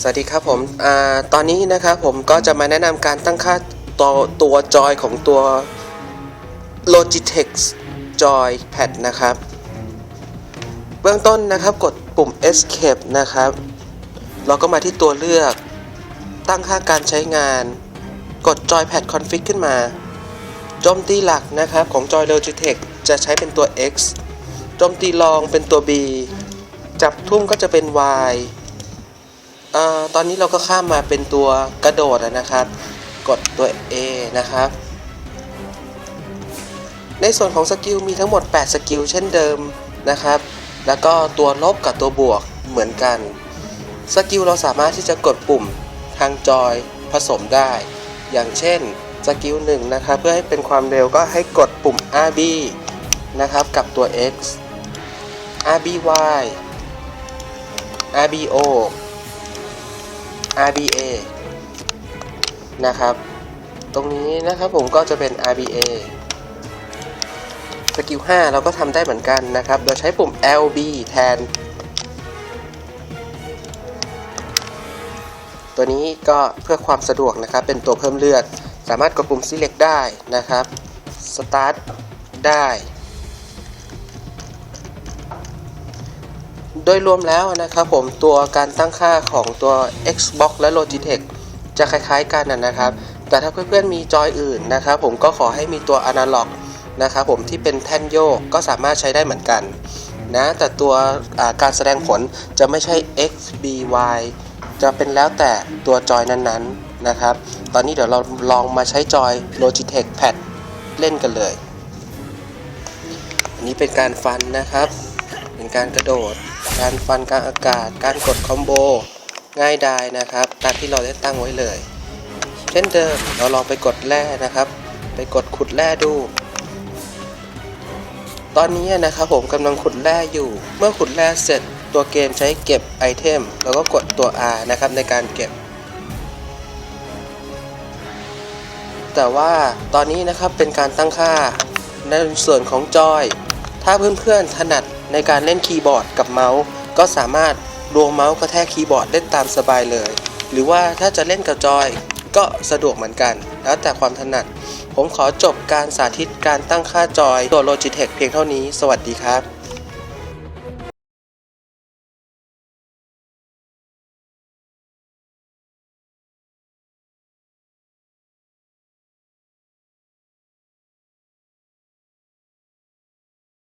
สวัสดีครับผมอตอนนี้นะครับผมก็จะมาแนะนำการตั้งค่าตัวตัวจอยของตัว Logitech Joy Pad นะครับ เบื้องต้นนะครับกดปุ่ม Escape นะครับ เราก็มาที่ตัวเลือก ตั้งค่าการใช้งาน กด Joypad Config ขึ้นมา โจมตีหลักนะครับของ Joy Logitech จะใช้เป็นตัว X โจมตีรองเป็นตัว B จับทุ่มก็จะเป็น Y อตอนนี้เราก็ข้ามมาเป็นตัวกระโดดนะครับ กดตัว A นะครับ ในส่วนของสกิลมีทั้งหมด 8 สกิลเช่นเดิมนะครับ แล้วก็ตัวลบกับตัวบวกเหมือนกัน สกิลเราสามารถที่จะกดปุ่มทางจอยผสมได้ อย่างเช่นสกิล1นะครับเพื่อให้เป็นความเร็วก็ให้กดปุ่ม RB นะครับกับตัว X RBY RBO RBA นะครับ ตรงนี้นะครับผมก็จะเป็น RBA สกิล5เราก็ทำได้เหมือนกันนะครับ โดยใช้ปุ่ม LB แทน ตัวนี้ก็เพื่อความสะดวกนะครับ เป็นตัวเพิ่มเลือด สามารถกดปุ่ม select ได้นะครับ start ได้ โดยรวมแล้วนะครับผมตัวการตั้งค่าของตัว Xbox และ Logitech จะคล้ายๆกันนะครับ แต่ถ้าเพื่อนๆมีจอยอื่นนะครับผมก็ขอให้มีตัว Analog นะครับผมที่เป็นแท่นโยกก็สามารถใช้ได้เหมือนกันนะแต่ตัวการแสดงผลจะไม่ใช่ X B Y จะเป็นแล้วแต่ตัวจอยนั้นๆนะครับ ตอนนี้เดี๋ยวเราลองมาใช้จอย Logitech Pad เล่นกันเลย อันนี้เป็นการฟันนะครับ เป็นการกระโดด การฟันกลางอากาศ การกดคอมโบ ง่ายดายนะครับ ตามที่เราได้ตั้งไว้เลย เช่นเดิมเราลองไปกดแร่นะครับ ไปกดขุดแร่ดู ตอนนี้นะครับผมกำลังขุดแร่อยู่ เมื่อขุดแร่เสร็จตัวเกมใช้เก็บไอเทม แล้วก็กดตัว R นะครับในการเก็บ แต่ว่าตอนนี้นะครับเป็นการตั้งค่าในส่วนของจอย ถ้าเพื่อนๆถนัด ในการเล่นคีย์บอร์ดกับเมาส์ ก็สามารถรวงเมาส์กระแทกคีย์บอร์ดเล่นตามสบายเลย หรือว่าถ้าจะเล่นกับจอยก็สะดวกเหมือนกัน แล้วแต่ความถนัด ผมขอจบการสาธิตการตั้งค่าจอยตัว Logitech เพียงเท่านี้ สวัสดีครับ